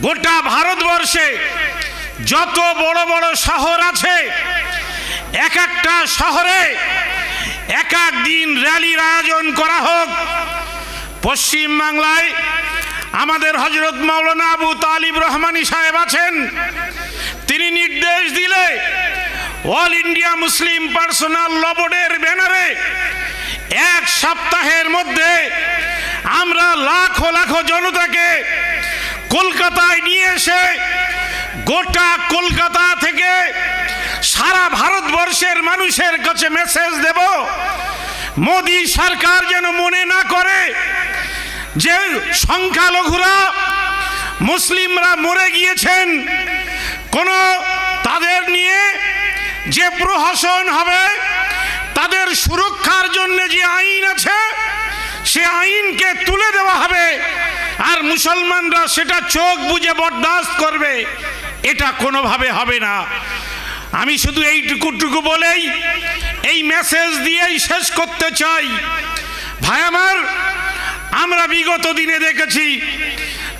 গোটা ভারতবর্ষে যত বড় বড় শহর আছে, এক একটা শহরে এক এক দিন র্যালির আয়োজন করা হোক। পশ্চিম বাংলায় আমাদের হজরত মাওলানা আবু তালিব রহমানি সাহেব আছেন। তিনি নির্দেশ দিলে all India Muslim personal law বোর্ডের ব্যানারে এক সপ্তাহের মধ্যে আমরা লাখো লাখো জনতাকে কলকাতায় নিয়ে এসে গোটা কলকাতা থেকে সারা ভারতবর্ষের মানুষের কাছে মেসেজ দেব। মোদী সরকার যেন মনে না করে যে সংখ্যালঘুরা মুসলিমরা মরে গিয়েছেন, কোন তাদের নিয়ে যে প্রহসন হবে, তাদের সুরক্ষার জন্য যে আইন আছে সে আইনকে তুলে দেওয়া হবে। আর মুসলমানরা সেটা চোখ বুঝে বরদাস্ত করবে। এটা কোনোভাবে হবে না। আমি শুধু এইটুকুটুকু বলেই এই মেসেজ দিয়েই শেষ করতে চাই। ভাই আমার, আমরা বিগত দিনে দেখেছি,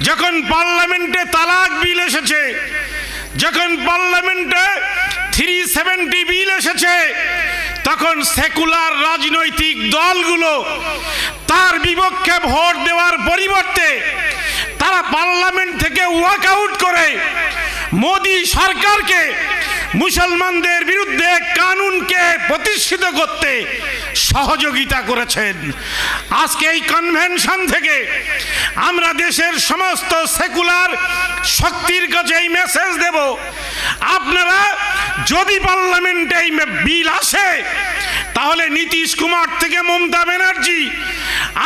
যখন পার্লামেন্টে তালাক বিল এসেছে, যখন পার্লামেন্টে থ্রি সেভেন্টি বিল এসেছে, তখন সেকুলার রাজনৈতিক দলগুলো তার বিপক্ষে ভোট দেওয়ার পরিবর্তে তারা পার্লামেন্ট থেকে ওয়াক আউট করে মোদী সরকারকে মুসলমানদের বিরুদ্ধে কানুনকে প্রতিষ্ঠিত করতে সহযোগিতা করেছেন। আজকে এই কনভেনশন থেকে আমরা দেশের সমস্ত সেকুলার শক্তির কাছে এই মেসেজ দেব। আপনারা যদি পার্লামেন্টে এই বিল আসে, তাহলে নীতিশ কুমার থেকে মমতা ব্যানার্জি,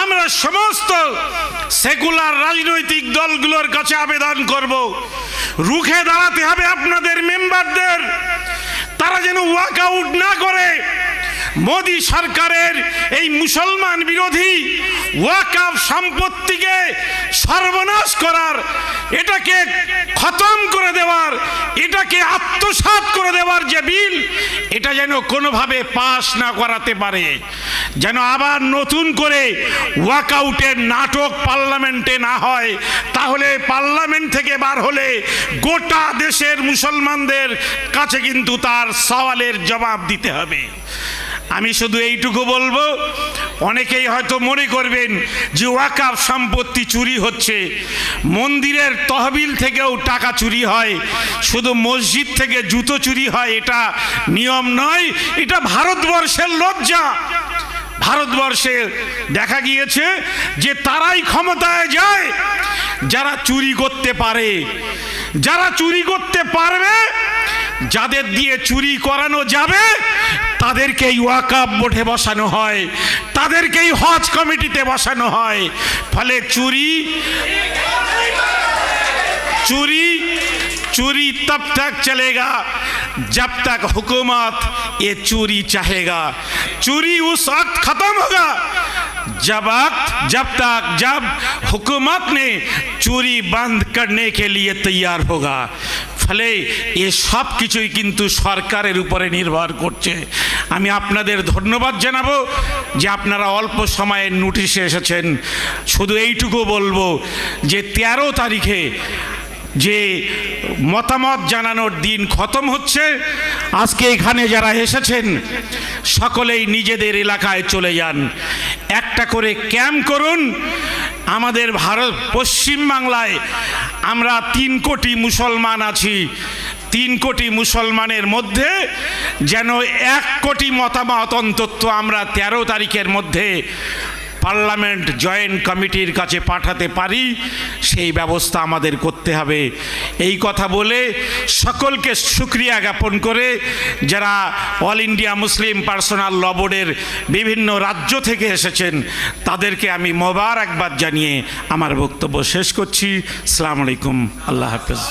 আমরা সমস্ত সেকুলার রাজনৈতিক দলগুলোর কাছে আবেদন করব। রুখে দাঁড়াতে হবে আপনাদের মেম্বারদের। তারা যেন ওয়াক আউট না করে। মোদী সরকারের এই মুসলমান বিরোধী ওয়াকাফ সম্পত্তিকে সর্বনাশ করার, এটাকে খতম করে দেওয়ার, এটাকে আত্মসাৎ করে দেওয়ার যে বিল, এটা যেন কোনোভাবে পাশ না করাতে পারে। যেন আবার নতুন করে ওয়াকআউটের নাটক পার্লামেন্টে না হয়, তাহলে পার্লামেন্ট থেকে বার হলে গোটা দেশের মুসলমানদের কাছে কিন্তু তার সওয়ালের জবাব দিতে হবে। আমি শুধু এইটুকু বলব, অনেকেই হয়তো মনে করবেন যে ওয়াকাফ সম্পত্তি চুরি হচ্ছে। মন্দিরের তহবিল থেকেও টাকা চুরি হয়, শুধু মসজিদ থেকে জুতো চুরি হয়, এটা নিয়ম নয়, এটা ভারতবর্ষের লজ্জা। ভারতবর্ষে দেখা গিয়েছে যে তারাই ক্ষমতায় যায়, যারা চুরি করতে পারে। যারা চুরি করতে পারবে যাদের দিয়ে চুরি করানো যাবে তাদেরকেই ওয়াকাপ বোর্ডে বসানো হয় তাদেরকেই হজ কমিটিতে বসানো হয় ফলে চুরি चोरी चोरी तब तक चलेगा जब तक हुकूमत ये चोरी चाहेगा चोरी उस वक्त खत्म होगा जब वक्त जब तक जब हुकूमत ने चोरी बंद करने के लिए तैयार होगा ফলে এ সব কিছুই কিন্তু সরকারের উপরে নির্ভর করছে আমি আপনাদের ধন্যবাদ জানাবো যে আপনারা অল্প সময়ের নোটিশে এসেছেন শুধু এইটুকু বলবো যে তেরো তারিখে যে মতামত জানানোর দিন খতম হচ্ছে, আজকে এখানে যারা এসেছেন, সকলেই নিজেদের এলাকায় চলে যান। একটা করে ক্যাম্প করুন। আমাদের ভারত, পশ্চিম বাংলায় আমরা তিন কোটি মুসলমান আছি। তিন কোটি মুসলমানের মধ্যে যেন এক কোটি মতামত অন্তত আমরা তেরো তারিখের মধ্যে পার্লামেন্ট জয়েন্ট কমিটির কাছে পাঠাতে পারি, সেই ব্যবস্থা আমাদের করতে হবে। এই কথা বলে সকলকে সুক্রিয়া জ্ঞাপন করে যারা all India Muslim personal law বোর্ডের বিভিন্ন রাজ্য থেকে এসেছেন, তাদেরকে আমি মোবারকবাদ জানিয়ে আমার বক্তব্য শেষ করছি। সালাম আলাইকুম। আল্লাহ হাফেজ।